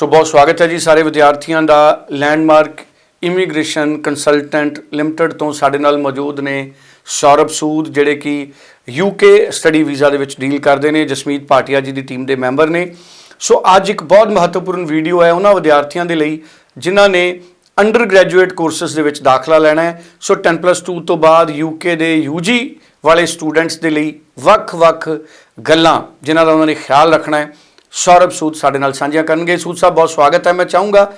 ਸੋ ਬਹੁਤ ਸਵਾਗਤ ਹੈ ਜੀ ਸਾਰੇ ਵਿਦਿਆਰਥੀਆਂ ਦਾ। ਲੈਂਡਮਾਰਕ ਇਮੀਗ੍ਰੇਸ਼ਨ ਕੰਸਲਟੈਂਟ ਲਿਮਟਿਡ ਤੋਂ ਸਾਡੇ ਨਾਲ ਮੌਜੂਦ ਨੇ ਸੌਰਭ ਸੂਦ, ਜਿਹੜੇ ਕਿ ਯੂਕੇ ਸਟੱਡੀ ਵੀਜ਼ਾ ਦੇ ਵਿੱਚ ਡੀਲ ਕਰਦੇ ਨੇ। ਜਸਮੀਤ ਭਾਟੀਆ ਜੀ ਦੀ ਟੀਮ ਦੇ ਮੈਂਬਰ ਨੇ। ਸੋ ਅੱਜ ਇੱਕ ਬਹੁਤ ਮਹੱਤਵਪੂਰਨ ਵੀਡੀਓ ਹੈ ਉਹਨਾਂ ਵਿਦਿਆਰਥੀਆਂ ਦੇ ਲਈ, ਜਿਨ੍ਹਾਂ ਨੇ ਅੰਡਰ ਗ੍ਰੈਜੂਏਟ ਕੋਰਸਸ ਦੇ ਵਿੱਚ ਦਾਖਲਾ ਲੈਣਾ ਹੈ। ਸੋ 10+2 ਤੋਂ ਬਾਅਦ ਯੂਕੇ ਦੇ ਯੂਜੀ ਵਾਲੇ ਸਟੂਡੈਂਟਸ ਦੇ ਲਈ ਵੱਖ-ਵੱਖ ਗੱਲਾਂ, ਜਿਨ੍ਹਾਂ ਦਾ ਉਹਨਾਂ ਨੇ ਖਿਆਲ ਰੱਖਣਾ ਹੈ। ਸੌਰਭ ਸੂਦ ਸਾਡੇ ਨਾਲ ਸਾਂਝੀਆਂ ਕਰਨਗੇ। ਸੂਦ ਸਾਹਿਬ, ਬਹੁਤ ਸਵਾਗਤ ਹੈ। ਮੈਂ ਚਾਹੂੰਗਾ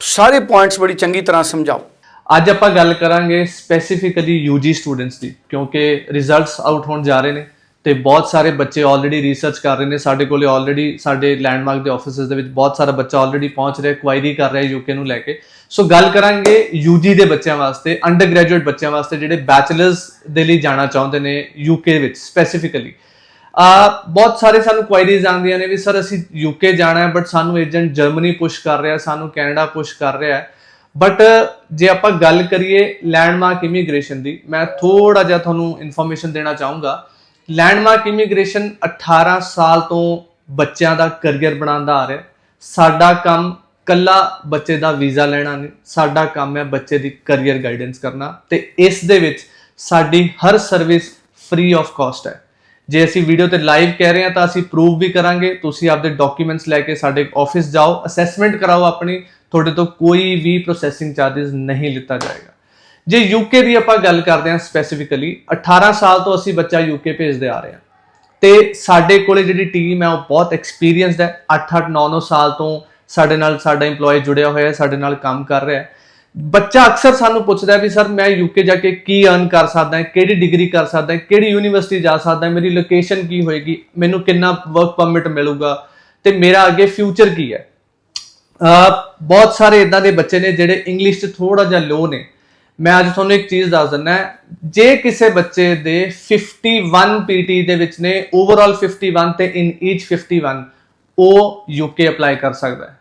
ਸਾਰੇ ਪੁਆਇੰਟਸ ਬੜੀ ਚੰਗੀ ਤਰ੍ਹਾਂ ਸਮਝਾਓ। ਅੱਜ ਆਪਾਂ ਗੱਲ ਕਰਾਂਗੇ ਸਪੈਸੀਫਿਕਲੀ ਯੂਜੀ ਸਟੂਡੈਂਟਸ ਦੀ, ਕਿਉਂਕਿ ਰਿਜ਼ਲਟਸ ਆਊਟ ਹੋਣ ਜਾ ਰਹੇ ਨੇ ਤੇ ਬਹੁਤ ਸਾਰੇ ਬੱਚੇ ਆਲਰੇਡੀ ਰਿਸਰਚ ਕਰ ਰਹੇ ਨੇ। ਸਾਡੇ ਕੋਲੇ ਆਲਰੇਡੀ ਸਾਡੇ ਲੈਂਡਮਾਰਕ ਦੇ ਆਫਿਸਿਸ ਦੇ ਵਿੱਚ ਬਹੁਤ ਸਾਰਾ ਬੱਚਾ ਆਲਰੇਡੀ ਪਹੁੰਚ ਰਿਹਾ ਕੁਆਇਰੀ ਕਰ ਰਿਹਾ ਯੂਕੇ ਨੂੰ ਲੈ ਕੇ। ਸੋ ਗੱਲ ਕਰਾਂਗੇ ਯੂਜੀ ਦੇ ਬੱਚਿਆਂ ਵਾਸਤੇ ਅੰਡਰ ਗ੍ਰੈਜੂਏਟ ਬੱਚਿਆਂ ਵਾਸਤੇ, ਜਿਹੜੇ ਬੈਚਲਰਸ ਦੇ ਲਈ ਜਾਣਾ ਚਾਹੁੰਦੇ ਨੇ ਯੂਕੇ ਵਿੱਚ ਸਪੈਸੀਫਿਕਲੀ ਆ ਬਹੁਤ ਸਾਰੇ ਸਾਨੂੰ ਕੁਆਇਰੀਜ਼ ਆਉਂਦੀਆਂ ਨੇ ਵੀ ਸਰ ਅਸੀਂ ਯੂਕੇ ਜਾਣਾ ਹੈ ਬਟ ਸਾਨੂੰ ਏਜੰਟ ਜਰਮਨੀ ਪੁਸ਼ ਕਰ ਰਿਹਾ ਸਾਨੂੰ ਕੈਨੇਡਾ ਪੁਸ਼ ਕਰ ਰਿਹਾ ਹੈ। ਬਟ ਜੇ ਆਪਾਂ ਗੱਲ ਕਰੀਏ ਲੈਂਡਮਾਰਕ ਇਮੀਗ੍ਰੇਸ਼ਨ ਦੀ, ਮੈਂ ਥੋੜਾ ਜਿਹਾ ਤੁਹਾਨੂੰ ਇਨਫੋਰਮੇਸ਼ਨ ਦੇਣਾ ਚਾਹੂੰਗਾ। ਲੈਂਡਮਾਰਕ ਇਮੀਗ੍ਰੇਸ਼ਨ 18 ਸਾਲ ਤੋਂ ਬੱਚਿਆਂ ਦਾ ਕੈਰੀਅਰ ਬਣਾਉਂਦਾ ਆ ਰਿਹਾ ਸਾਡਾ ਕੰਮ ਕੱਲਾ ਬੱਚੇ ਦਾ ਵੀਜ਼ਾ ਲੈਣਾ ਨਹੀਂ, ਸਾਡਾ ਕੰਮ ਹੈ ਬੱਚੇ ਦੀ ਕੈਰੀਅਰ ਗਾਈਡੈਂਸ ਕਰਨਾ। ਤੇ ਇਸ ਦੇ ਵਿੱਚ ਸਾਡੀ ਹਰ ਸਰਵਿਸ ਫ੍ਰੀ ਆਫ ਕਾਸਟ ਹੈ। ਜੇ ਅਸੀਂ ਵੀਡੀਓ ਤੇ ਲਾਈਵ ਕਹਿ ਰਹੇ ਹਾਂ ਤਾਂ ਅਸੀਂ ਪ੍ਰੂਵ ਵੀ ਕਰਾਂਗੇ। ਤੁਸੀਂ ਆਪਦੇ ਡਾਕੂਮੈਂਟਸ ਲੈ ਕੇ ਸਾਡੇ ਆਫਿਸ ਜਾਓ ਅਸੈਸਮੈਂਟ ਕਰਾਓ ਆਪਣੀ, ਤੁਹਾਡੇ ਤੋਂ ਕੋਈ ਵੀ ਪ੍ਰੋਸੈਸਿੰਗ ਚਾਰजेस ਨਹੀਂ ਲਿੱਤਾ ਜਾਏਗਾ। ਜੇ ਯੂਕੇ ਦੀ ਆਪਾਂ ਗੱਲ ਕਰਦੇ ਹਾਂ ਸਪੈਸੀਫਿਕਲੀ 18 ਸਾਲ ਤੋਂ ਅਸੀਂ ਬੱਚਾ ਯੂਕੇ ਭੇਜਦੇ ਆ ਰਹੇ ਹਾਂ। ਤੇ ਸਾਡੇ ਕੋਲੇ ਜਿਹੜੀ ਟੀਮ ਹੈ, ਉਹ ਬਹੁਤ ਐਕਸਪੀਰੀਅੰਸਡ ਹੈ। 8-8 9-9 ਸਾਲ ਤੋਂ ਸਾਡੇ ਨਾਲ ਸਾਡਾ EMPLOYE ਜੁੜਿਆ ਹੋਇਆ ਹੈ, ਸਾਡੇ ਨਾਲ ਕੰਮ ਕਰ ਰਿਹਾ ਹੈ। ਬੱਚਾ ਅਕਸਰ ਸਾਨੂੰ ਪੁੱਛਦਾ ਵੀ ਸਰ ਮੈਂ ਯੂਕੇ ਜਾ ਕੇ ਕੀ ਅਰਨ ਕਰ ਸਕਦਾ ਹਾਂ, ਕਿਹੜੀ ਡਿਗਰੀ ਕਰ ਸਕਦਾ ਹਾਂ, ਕਿਹੜੀ ਯੂਨੀਵਰਸਿਟੀ ਜਾ ਸਕਦਾ ਹਾਂ, ਮੇਰੀ ਲੋਕੇਸ਼ਨ ਕੀ ਹੋਏਗੀ, ਮੈਨੂੰ ਕਿੰਨਾ ਵਰਕ ਪਰਮਿਟ ਮਿਲੂਗਾ ਤੇ ਮੇਰਾ ਅੱਗੇ ਫਿਊਚਰ ਕੀ ਹੈ। ਬਹੁਤ ਸਾਰੇ ਇਦਾਂ ਦੇ ਬੱਚੇ ਨੇ ਜਿਹੜੇ ਇੰਗਲਿਸ਼ 'ਚ ਥੋੜਾ ਜਿਹਾ ਲੋ ਨੇ। ਮੈਂ ਅੱਜ ਤੁਹਾਨੂੰ ਇੱਕ ਚੀਜ਼ ਦੱਸ ਦਿੰਦਾ ਜੇ ਕਿਸੇ ਬੱਚੇ ਦੇ 51 ਪੀਟੀ ਦੇ ਵਿੱਚ ਨੇ ਓਵਰਆਲ 51 ਤੇ ਇਨ ਈਚ 51 ਉਹ ਯੂਕੇ ਅਪਲਾਈ ਕਰ ਸਕਦਾ ਹੈ।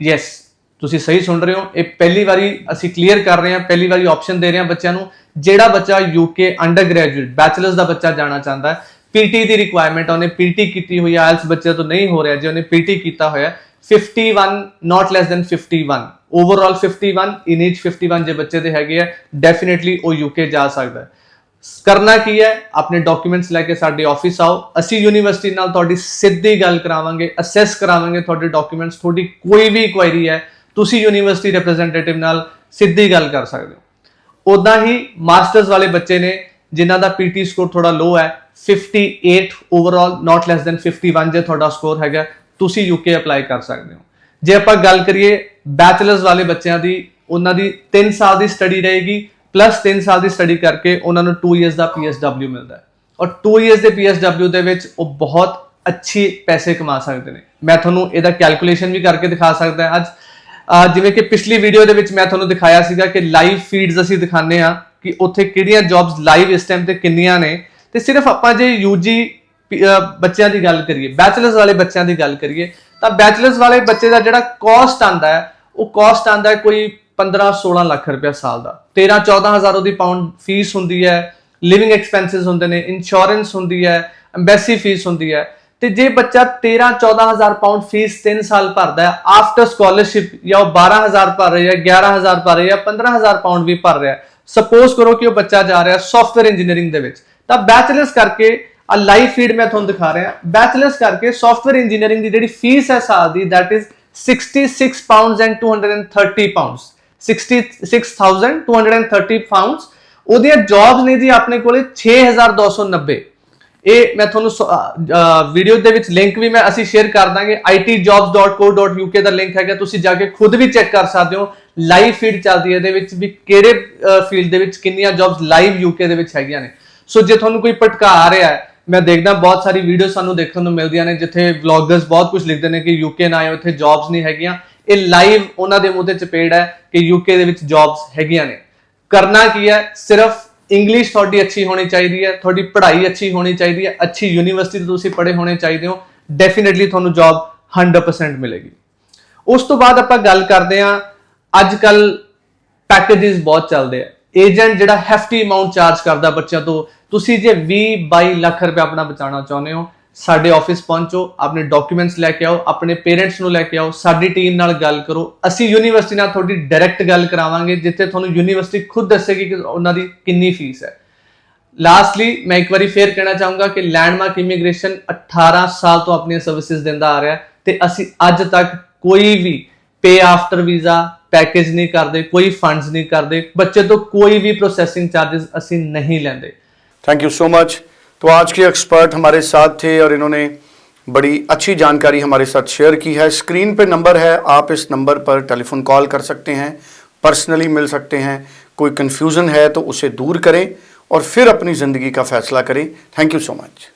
ਯੈਸ ਤੁਸੀਂ ਸਹੀ ਸੁਣ ਰਹੇ ਹੋ ਇਹ ਪਹਿਲੀ ਵਾਰੀ ਅਸੀਂ ਕਲੀਅਰ ਕਰ ਰਹੇ ਹਾਂ ਪਹਿਲੀ ਵਾਰੀ ਆਪਸ਼ਨ ਦੇ ਰਹੇ ਹਾਂ ਬੱਚਿਆਂ ਨੂੰ ਜਿਹੜਾ ਬੱਚਾ ਯੂਕੇ ਅੰਡਰ ਗ੍ਰੈਜੂਏਟ ਬੈਚਲਰਸ ਦਾ ਬੱਚਾ ਜਾਣਾ ਚਾਹੁੰਦਾ ਹੈ ਪੀਟੀ ਦੀ ਰਿਕੁਆਇਰਮੈਂਟ ਉਹਨੇ ਪੀਟੀ ਕੀਤੀ ਹੋਈ ਹੈ ਆਇਲਸ ਬੱਚੇ ਤੋਂ ਨਹੀਂ ਹੋ ਰਿਹਾ ਜੇ ਉਹਨੇ ਪੀਟੀ ਕੀਤਾ ਹੋਇਆ ਹੈ, 51 ਨਾਟ ਲੈਸ ਦੈਨ 51 ਓਵਰਆਲ 51 ਇਨ ਈਚ 51 ਜੇ ਬੱਚੇ ਦੇ ਹੈਗੇ ਆ ਡੈਫੀਨਿਟਲੀ ਉਹ ਯੂਕੇ ਜਾ ਸਕਦਾ ਹੈ। ਕਰਨਾ ਕੀ ਹੈ ਆਪਣੇ ਡਾਕੂਮੈਂਟਸ ਲੈ ਕੇ ਸਾਡੇ ਆਫਿਸ ਆਓ ਅਸੀਂ ਯੂਨੀਵਰਸਿਟੀ ਨਾਲ ਤੁਹਾਡੀ ਸਿੱਧੀ ਗੱਲ ਕਰਾਵਾਂਗੇ ਅਸੈਸ ਕਰਾਵਾਂਗੇ ਤੁਹਾਡੇ ਡਾਕੂਮੈਂਟਸ ਤੁਹਾਡੀ ਕੋਈ ਵੀ ਕੁਐਰੀ ਹੈ ਤੁਸੀਂ ਯੂਨੀਵਰਸਿਟੀ ਰਿਪਰੈਜ਼ੈਂਟੇਟਿਵ ਨਾਲ ਸਿੱਧੀ ਗੱਲ ਕਰ ਸਕਦੇ ਹੋ। ਉਦਾਂ ਹੀ ਮਾਸਟਰਸ ਵਾਲੇ ਬੱਚੇ ਨੇ, ਜਿਨ੍ਹਾਂ ਦਾ ਪੀਟੀ ਸਕੋਰ ਥੋੜਾ ਲੋ ਹੈ 58 ਓਵਰਆਲ ਨਾਟ ਲੈਸ ਦੈਨ 51 ਜੇ ਤੁਹਾਡਾ ਸਕੋਰ ਹੈਗਾ, ਤੁਸੀਂ ਯੂਕੇ ਅਪਲਾਈ ਕਰ ਸਕਦੇ ਹੋ। ਜੇ ਆਪਾਂ ਗੱਲ ਕਰੀਏ ਬੈਚਲਰਸ ਵਾਲੇ ਬੱਚਿਆਂ ਦੀ, ਉਹਨਾਂ ਦੀ 3 ਸਾਲ ਦੀ ਸਟੱਡੀ ਰਹੇਗੀ ਪਲੱਸ 3 ਸਾਲ ਦੀ ਸਟੱਡੀ ਕਰਕੇ ਉਹਨਾਂ ਨੂੰ 2 ਇਅਰਸ ਦਾ PSW ਮਿਲਦਾ ਹੈ। ਔਰ 2 ਇਅਰਸ ਦੇ PSW ਦੇ ਵਿੱਚ ਉਹ ਬਹੁਤ ਅੱਛੀ ਪੈਸੇ ਕਮਾ ਸਕਦੇ ਨੇ। ਮੈਂ ਤੁਹਾਨੂੰ ਇਹਦਾ ਕੈਲਕੂਲੇਸ਼ਨ ਵੀ ਕਰਕੇ ਦਿਖਾ ਸਕਦਾ ਅੱਜ। ਜਿਵੇਂ ਕਿ ਪਿਛਲੀ ਵੀਡੀਓ ਦੇ ਵਿੱਚ ਮੈਂ ਤੁਹਾਨੂੰ ਦਿਖਾਇਆ ਸੀਗਾ ਕਿ ਲਾਈਵ ਫੀਡਸ ਅਸੀਂ ਦਿਖਾਉਂਦੇ ਆ ਕਿ ਉੱਥੇ ਕਿਹੜੀਆਂ ਜੌਬਸ ਲਾਈਵ ਇਸ ਟਾਈਮ ਤੇ ਕਿੰਨੀਆਂ ਨੇ। ਤੇ ਸਿਰਫ ਆਪਾਂ ਜੇ ਯੂਜੀ ਬੱਚਿਆਂ ਦੀ ਗੱਲ ਕਰੀਏ ਬੈਚਲਰਸ ਵਾਲੇ ਬੱਚਿਆਂ ਦੀ ਗੱਲ ਕਰੀਏ, ਤਾਂ ਬੈਚਲਰਸ ਵਾਲੇ ਬੱਚੇ ਦਾ ਜਿਹੜਾ ਕਾਸਟ ਆਂਦਾ ਹੈ, ਉਹ ਕਾਸਟ ਆਂਦਾ ਹੈ ਕੋਈ 15 16 ਲੱਖ ਰੁਪਏ ਸਾਲ ਦਾ। 13 14000 ਉਹਦੀ ਪਾਉਂਡ ਫੀਸ ਹੁੰਦੀ ਹੈ ਲਿਵਿੰਗ ਐਕਸਪੈਂਸਸ ਹੁੰਦੇ ਨੇ ਇੰਸ਼ੋਰੈਂਸ ਹੁੰਦੀ ਹੈ ਐਮਬੈਸੀ ਫੀਸ ਹੁੰਦੀ ਹੈ। ਤੇ ਜੇ ਬੱਚਾ 13 14000 ਪਾਉਂਡ ਫੀਸ 3 ਸਾਲ ਭਰਦਾ ਹੈ ਆਫਟਰ ਸਕਾਲਰਸ਼ਿਪ ਜਾਂ ਉਹ 12000 ਭਰ ਰਿਹਾ ਹੈ 11000 ਭਰ ਰਿਹਾ ਹੈ 15000 ਪਾਉਂਡ ਵੀ ਭਰ ਰਿਹਾ ਸਪੋਜ਼ ਕਰੋ ਕਿ ਉਹ ਬੱਚਾ ਜਾ ਰਿਹਾ ਸੌਫਟਵੇਅਰ ਇੰਜੀਨੀਅਰਿੰਗ ਦੇ ਵਿੱਚ, ਤਾਂ ਬੈਚਲਰਸ ਕਰਕੇ ਆ ਲਾਈਵ ਫੀਡ ਮੈਂ ਤੁਹਾਨੂੰ ਦਿਖਾ ਰਿਹਾ ਬੈਚਲਰਸ ਕਰਕੇ ਸੌਫਟਵੇਅਰ ਇੰਜੀਨੀਅਰਿੰਗ ਦੀ ਜਿਹੜੀ ਫੀਸ ਹੈ ਸਾਲ ਦੀ, that is 66 pounds and 230 pounds 66230 pounds ਉਹਦੀਆਂ ਜੌਬਸ ਨੇ ਜੀ ਆਪਣੇ ਕੋਲੇ 6290 ਇਹ ਮੈਂ ਤੁਹਾਨੂੰ ਵੀਡੀਓ ਦੇ ਵਿੱਚ ਲਿੰਕ ਵੀ ਮੈਂ ਅਸੀਂ ਸ਼ੇਅਰ ਕਰ ਦਾਂਗੇ। itjobs.co.uk ਦਾ ਲਿੰਕ ਹੈਗਾ। ਤੁਸੀਂ ਜਾ ਕੇ ਖੁਦ ਵੀ ਚੈੱਕ ਕਰ ਸਕਦੇ ਹੋ। ਲਾਈਵ ਫੀਡ ਚੱਲਦੀ ਹੈ ਇਹਦੇ ਵਿੱਚ ਵੀ ਕਿਹੜੇ ਫੀਲਡ ਦੇ ਵਿੱਚ ਕਿੰਨੀਆਂ ਜੌਬਸ ਲਾਈਵ ਯੂਕੇ ਦੇ ਵਿੱਚ ਹੈਗੀਆਂ ਨੇ। ਸੋ ਜੇ ਤੁਹਾਨੂੰ ਕੋਈ ਭਟਕਾ ਆ ਰਿਹਾ ਹੈ, ਮੈਂ ਦੇਖਦਾ ਬਹੁਤ ਸਾਰੀ ਵੀਡੀਓ ਸਾਨੂੰ ਦੇਖਣ ਨੂੰ ਮਿਲਦੀਆਂ ਨੇ, ਜਿੱਥੇ ਵਲੌਗਰਸ ਬਹੁਤ ਕੁਝ ਲਿਖਦੇ ਨੇ ਕਿ ਯੂਕੇ ਨਾ ਆਇਓ, ਇੱਥੇ ਜੌਬਸ ਨਹੀਂ ਹੈਗੀਆਂ। ਇਹ ਲਾਈਵ ਉਹਨਾਂ ਦੇ ਮੂੰਹ ਤੇ ਚਪੇੜ ਹੈ ਕਿ ਯੂਕੇ ਦੇ ਵਿੱਚ ਜੌਬਸ ਹੈਗੀਆਂ ਨੇ। ਕਰਨਾ ਕੀ ਹੈ? ਸਿਰਫ ਇੰਗਲਿਸ਼ ਤੁਹਾਡੀ ਅੱਛੀ ਹੋਣੀ ਚਾਹੀਦੀ ਹੈ, ਤੁਹਾਡੀ ਪੜ੍ਹਾਈ ਅੱਛੀ ਹੋਣੀ ਚਾਹੀਦੀ ਹੈ, ਅੱਛੀ ਯੂਨੀਵਰਸਿਟੀ ਤੋਂ ਤੁਸੀਂ ਪੜ੍ਹੇ ਹੋਣੇ ਚਾਹੀਦੇ ਹੋ ਡੈਫੀਨਿਟਲੀ ਤੁਹਾਨੂੰ ਜੌਬ 100% ਮਿਲੇਗੀ। ਉਸ ਤੋਂ ਬਾਅਦ ਆਪਾਂ ਗੱਲ ਕਰਦੇ ਹਾਂ ਅੱਜ ਕੱਲ ਪੈਕੇजेस ਬਹੁਤ ਚੱਲਦੇ ਆ। ਏਜੰਟ ਜਿਹੜਾ ਹੈਫਟੀ ਅਮਾਉਂਟ ਚਾਰਜ ਕਰਦਾ ਬੱਚਿਆਂ ਤੋਂ, ਤੁਸੀਂ ਜੇ 20 22 ਲੱਖ ਰੁਪਏ ਆਪਣਾ ਬਚਾਉਣਾ ਚਾਹੁੰਦੇ ਹੋ ਸਾਡੇ ਆਫਿਸ ਪਹੁੰਚੋ, ਆਪਣੇ ਡਾਕੂਮੈਂਟਸ ਲੈ ਕੇ ਆਓ, ਆਪਣੇ ਪੇਰੈਂਟਸ ਨੂੰ ਲੈ ਕੇ ਆਓ, ਸਾਡੀ ਟੀਮ ਨਾਲ ਗੱਲ ਕਰੋ। ਅਸੀਂ ਯੂਨੀਵਰਸਿਟੀ ਨਾਲ ਤੁਹਾਡੀ ਡਾਇਰੈਕਟ ਗੱਲ ਕਰਾਵਾਂਗੇ, ਜਿੱਥੇ ਤੁਹਾਨੂੰ ਯੂਨੀਵਰਸਿਟੀ ਖੁਦ ਦੱਸੇਗੀ ਕਿ ਉਹਨਾਂ ਦੀ ਕਿੰਨੀ ਫੀਸ ਹੈ। ਲਾਸਟਲੀ ਮੈਂ ਇੱਕ ਵਾਰੀ ਫੇਰ ਕਹਿਣਾ ਚਾਹੂੰਗਾ ਕਿ ਲੈਂਡਮਾਰਕ ਇਮੀਗ੍ਰੇਸ਼ਨ 18 ਸਾਲ ਤੋਂ ਆਪਣੀਆਂ ਸਰਵਿਸਿਜ਼ ਦਿੰਦਾ ਆ ਰਿਹਾ ਤੇ ਅਸੀਂ ਅੱਜ ਤੱਕ ਕੋਈ ਵੀ ਪੇ ਆਫਟਰ ਵੀਜ਼ਾ ਪੈਕੇਜ ਨਹੀਂ ਕਰਦੇ, ਕੋਈ ਫੰਡਸ ਨਹੀਂ ਕਰਦੇ, ਬੱਚੇ ਤੋਂ ਕੋਈ ਵੀ ਪ੍ਰੋਸੈਸਿੰਗ ਚਾਰजेस ਅਸੀਂ ਨਹੀਂ ਲੈਂਦੇ। ਥੈਂਕ ਯੂ ਸੋ ਮੱਚ तो आज के एक्सपर्ट हमारे साथ थे और इन्होंने बड़ी अच्छी जानकारी हमारे साथ शेयर की है। स्क्रीन पे नंबर है, आप इस नंबर पर टेलीफोन कॉल कर सकते हैं पर्सनली मिल सकते हैं। कोई कन्फ्यूज़न है तो उसे दूर करें और फिर अपनी ज़िंदगी का फैसला करें। Thank you so much